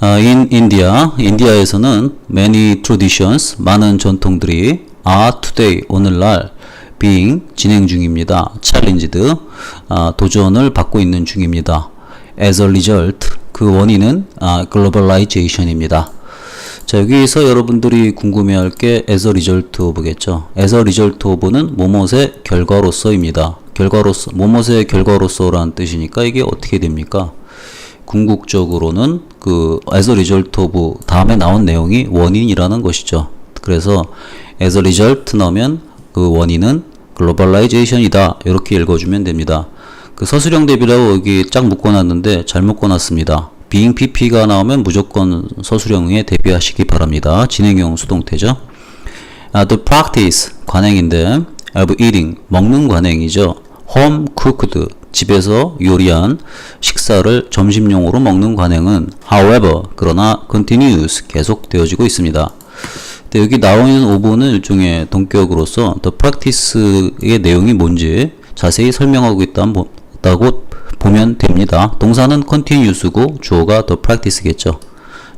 아, in India, 인디아에서는 many traditions, 많은 전통들이 are today, 오늘날 being, 진행 중입니다. challenged, 아, 도전을 받고 있는 중입니다. as a result, 그 원인은 아, globalization입니다. 자, 여기서 여러분들이 궁금해할 게 as a result of겠죠. as a result of는 뭐뭇의 결과로서입니다. 결과로서, 뭐뭇의 결과로서라는 뜻이니까 이게 어떻게 됩니까? 궁극적으로는 그 as a result of 다음에 나온 내용이 원인이라는 것이죠. 그래서 as a result 넣으면 그 원인은 globalization이다. 이렇게 읽어주면 됩니다. 그 서술형 대비라고 여기 쫙 묶어놨는데 잘 묶어놨습니다. being pp가 나오면 무조건 서술형에 대비하시기 바랍니다. 진행형 수동태죠. 아, the practice 관행인데 of eating 먹는 관행이죠. home cooked 집에서 요리한 식사를 점심용으로 먹는 관행은 however 그러나 continues 계속되어지고 있습니다. 근데 여기 있는 오보는 일종의 동격으로서 the practice의 내용이 뭔지 자세히 설명하고 있다고 보면 됩니다. 동사는 continuous고 주어가 the practice겠죠.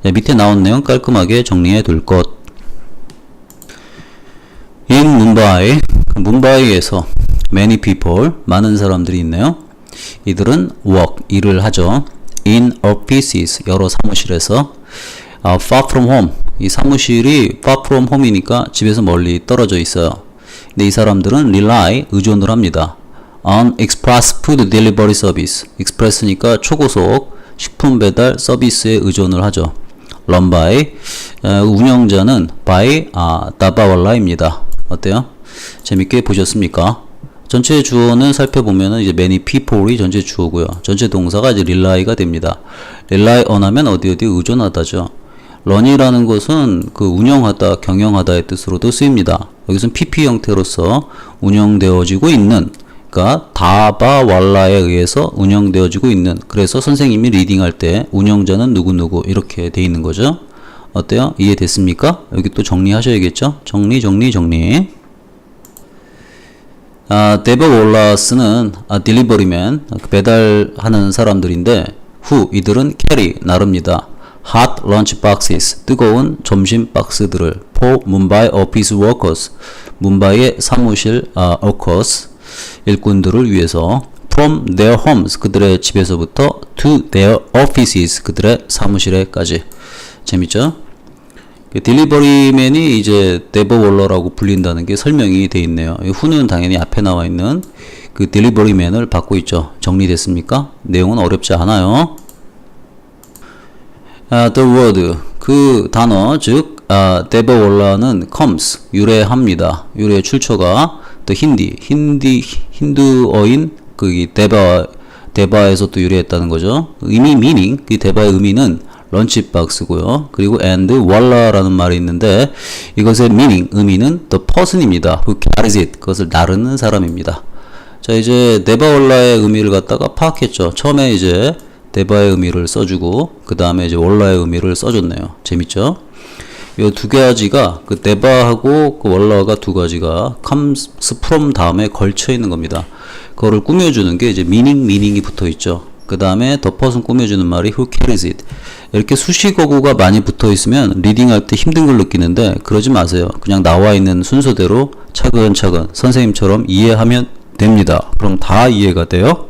네, 밑에 나온 내용 깔끔하게 정리해 둘 것. in Mumbai, 문바이에서 many people, 많은 사람들이 있네요. 이들은 work, 일을 하죠. in offices, 여러 사무실에서 아, far from home, 이 사무실이 far from home이니까 집에서 멀리 떨어져 있어요. 근데 이 사람들은 rely, 의존을 합니다. on express food delivery service, express니까 초고속 식품 배달 서비스에 의존을 하죠. run by, 에, 운영자는 by 아, 다바왈라입니다. 어때요? 재밌게 보셨습니까? 전체 주어는 살펴보면은 이제 many people이 전체 주어고요. 전체 동사가 이제 rely가 됩니다. rely on 하면 어디 어디 의존하다죠. run이라는 것은 그 운영하다, 경영하다의 뜻으로도 쓰입니다. 여기서는 pp 형태로서 운영되어지고 있는 그러니까 다바왈라에 의해서 운영되어지고 있는 그래서 선생님이 리딩할 때 운영자는 누구누구 이렇게 돼 있는 거죠. 어때요? 이해됐습니까? 여기 또 정리하셔야겠죠? 정리 정리 정리 아, 데버올라스는 아, 딜리버리맨 배달하는 사람들인데 후 이들은 캐리 나릅니다. hot lunch boxes 뜨거운 점심 박스들을 for Mumbai office 문바이의 사무실 아, workers 일꾼들을 위해서 from their homes 그들의 집에서부터 to their offices 그들의 사무실에까지 재밌죠? 그 딜리버리맨이 이제 데버월러라고 불린다는 게 설명이 돼 있네요. 이 후는 당연히 앞에 나와 있는 그 딜리버리맨을 받고 있죠. 정리됐습니까? 내용은 어렵지 않아요. 아, the word 그 단어 즉 아, 데버월러는 comes 유래합니다. 유래 출처가 the 힌디 힌디 힌두어인 그 데바 데바에서 또 유래했다는 거죠. 의미 meaning 그 데바의 의미는 런치박스고요. 그리고 and 왈라라는 말이 있는데 이것의 meaning 의미는 the person입니다. who carries it 그것을 나르는 사람입니다. 자 이제 데바월라의 의미를 갖다가 파악했죠. 처음에 이제 데바의 의미를 써주고 그 다음에 이제 월라의 의미를 써줬네요. 재밌죠? 이 두 가지가 그 데바하고 그 월라가 두 가지가 comes from 다음에 걸쳐 있는 겁니다. 그거를 꾸며주는 게 이제 meaning meaning이 붙어 있죠. 그 다음에 더 퍼슨 꾸며주는 말이 who carries it 이렇게 수식어구가 많이 붙어 있으면 리딩할 때 힘든 걸 느끼는데 그러지 마세요. 그냥 나와 있는 순서대로 차근차근 선생님처럼 이해하면 됩니다. 그럼 다 이해가 돼요